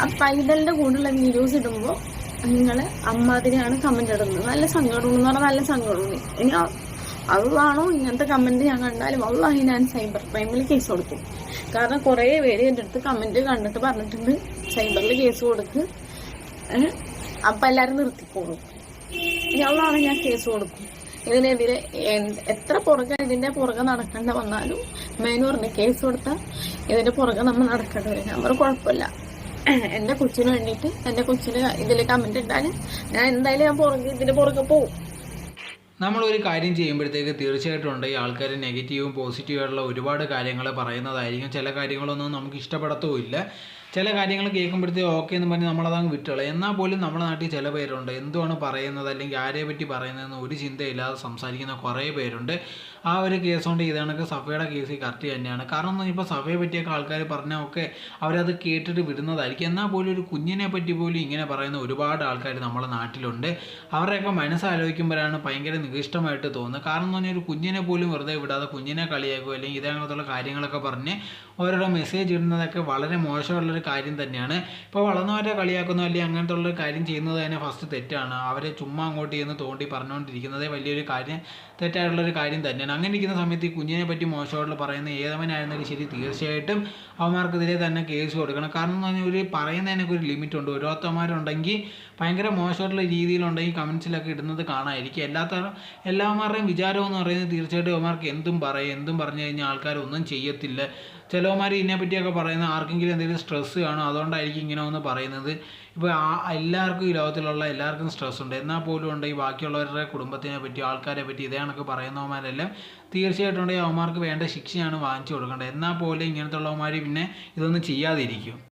ആ പൈതലിന്റെ കൂടെയുള്ള വീഡിയോസ് ഇടുമ്പോൾ നിങ്ങൾ അമ്മാതിരിയാണ് കമന്റ് ഇടുന്നത്. നല്ല സങ്കടം എന്ന് പറഞ്ഞാൽ നല്ല സങ്കടം ഇനി അ- അതാണോ ഇങ്ങനത്തെ കമന്റ് ഞാൻ കണ്ടാലും അള്ളാഹി ഞാൻ സൈബർ ക്രൈമിൽ കേസ് കൊടുക്കും. കാരണം കുറേ പേര് എന്റെ അടുത്ത് കമന്റ് കണ്ടിട്ട് പറഞ്ഞിട്ടുണ്ട് സൈബറിൽ കേസ് കൊടുക്ക്. അപ്പം എല്ലാരും നിർത്തിക്കോളും. അവളാണ് ഞാൻ കേസ് കൊടുക്കും. ഇതിനെതിരെ എത്ര പുറകെ ഇതിന്റെ പുറകെ നടക്കേണ്ട വന്നാലും മേനു പറഞ്ഞ കേസ് കൊടുത്താൽ ഇതിന്റെ പുറകെ നമ്മൾ നടക്കേണ്ടി വരും. നമ്മൾ കുഴപ്പമില്ല. എന്റെ കൊച്ചിന് വേണ്ടിയിട്ട് എന്റെ കൊച്ചിന് ഇതിൽ കമന്റ് ഇട്ടാൽ ഞാൻ എന്തായാലും ഞാൻ പുറകെ ഇതിന്റെ പുറകെ പോകും നമ്മളൊരു കാര്യം ചെയ്യുമ്പോഴത്തേക്ക് തീർച്ചയായിട്ടും ഉണ്ട്. ഈ ആൾക്കാർ നെഗറ്റീവും പോസിറ്റീവായിട്ടുള്ള ഒരുപാട് കാര്യങ്ങൾ പറയുന്നതായിരിക്കും. ചില കാര്യങ്ങളൊന്നും നമുക്ക് ഇഷ്ടപ്പെടത്തുമില്ല. ചില കാര്യങ്ങൾ കേൾക്കുമ്പോഴത്തേക്ക് ഓക്കെ എന്ന് പറഞ്ഞ് നമ്മളതങ്ങ് വിട്ടുകളയും എന്നാൽ പോലും നമ്മുടെ നാട്ടിൽ ചില പേരുണ്ട്. എന്തുവാണ് പറയുന്നത് അല്ലെങ്കിൽ ആരെ പറ്റി പറയുന്നതെന്ന് ഒരു ചിന്തയില്ലാതെ സംസാരിക്കുന്ന കുറേ പേരുണ്ട്. ആ ഒരു കേസ് കൊണ്ട് ഇത് കണക്ക് സഫയുടെ കേസ് കറക്റ്റ് തന്നെയാണ്. കാരണം ഇപ്പോൾ സഫയെ പറ്റിയൊക്കെ ആൾക്കാർ പറഞ്ഞാൽ ഒക്കെ അവരത് കേട്ടിട്ട് വിടുന്നതായിരിക്കും. എന്നാൽ പോലും ഒരു കുഞ്ഞിനെ പറ്റി പോലും ഇങ്ങനെ പറയുന്ന ഒരുപാട് ആൾക്കാർ നമ്മുടെ നാട്ടിലുണ്ട്. അവരുടെയൊക്കെ മനസ്സാലോചിക്കുമ്പോഴാണ് ഭയങ്കര നികൃഷ്ടമായിട്ട് തോന്നുന്നത്. കാരണം എന്ന് പറഞ്ഞാൽ ഒരു കുഞ്ഞിനെ പോലും വെറുതെ വിടാതെ കുഞ്ഞിനെ കളിയാക്കുക അല്ലെങ്കിൽ ഇതേ കാര്യങ്ങളൊക്കെ പറഞ്ഞ് ഓരോരോ മെസ്സേജ് ഇടുന്നതൊക്കെ വളരെ മോശമുള്ളൊരു കാര്യം തന്നെയാണ്. ഇപ്പോൾ വളർന്നവരെ കളിയാക്കുന്ന അല്ലെങ്കിൽ അങ്ങനത്തെ ഉള്ള കാര്യം ചെയ്യുന്നത് തന്നെ ഫസ്റ്റ് തെറ്റാണ്. അവരെ ചുമ്മാ അങ്ങോട്ട് ചെയ്യുന്ന തോണ്ടി പറഞ്ഞുകൊണ്ടിരിക്കുന്നതേ വലിയൊരു കാര്യം തെറ്റായിട്ടുള്ളൊരു കാര്യം തന്നെയാണ്. അങ്ങനെ ഇരിക്കുന്ന സമയത്ത് ഈ കുഞ്ഞിനെ പറ്റി മോശമായിട്ട് പറയുന്ന ഏതവനായിരുന്നാലും ശരി തീർച്ചയായിട്ടും അവന്മാർക്കെതിരെ തന്നെ കേസ് കൊടുക്കണം. കാരണം എന്ന് പറഞ്ഞാൽ ഒരു പറയുന്നതിനൊക്കെ ഒരു ലിമിറ്റ് ഉണ്ട് ഓരോരുത്തന്മാരുണ്ടെങ്കിൽ ഭയങ്കര മോശമായിട്ടുള്ള രീതിയിലുണ്ടെങ്കിൽ കമൻസിലൊക്കെ ഇടുന്നത് കാണാമായിരിക്കും എല്ലാത്ത എല്ലാവന്മാരുടെയും വിചാരം എന്ന് പറയുന്നത് തീർച്ചയായിട്ടും അവന്മാർക്ക് എന്തും പറയും. എന്തും പറഞ്ഞു കഴിഞ്ഞാൽ ആൾക്കാരൊന്നും ചെയ്യത്തില്ല. ചിലവന്മാർ ഇതിനെ പറയുന്ന ആർക്കെങ്കിലും എന്തെങ്കിലും സ്ട്രെസ്സ് കാണും അതുകൊണ്ടായിരിക്കും ഇങ്ങനെ ഒന്ന് പറയുന്നത്. ഇപ്പോൾ ആ എല്ലാവർക്കും ഈ ലോകത്തിലുള്ള എല്ലാവർക്കും സ്ട്രെസ് ഉണ്ട്. എന്നാൽ പോലും ഉണ്ട് ഈ ബാക്കിയുള്ളവരുടെ കുടുംബത്തിനെ പറ്റി ആൾക്കാരെ പറ്റി ഇതേ പറയുന്നവന്മാരെല്ലാം തീർച്ചയായിട്ടും ഉണ്ടെങ്കിൽ അവന്മാർക്ക് വേണ്ട ശിക്ഷയാണ് വാങ്ങിച്ചു കൊടുക്കേണ്ടത്. എന്നാൽ പോലും ഇങ്ങനത്തെ ഉള്ളവന്മാർ പിന്നെ ഇതൊന്നും ചെയ്യാതിരിക്കും.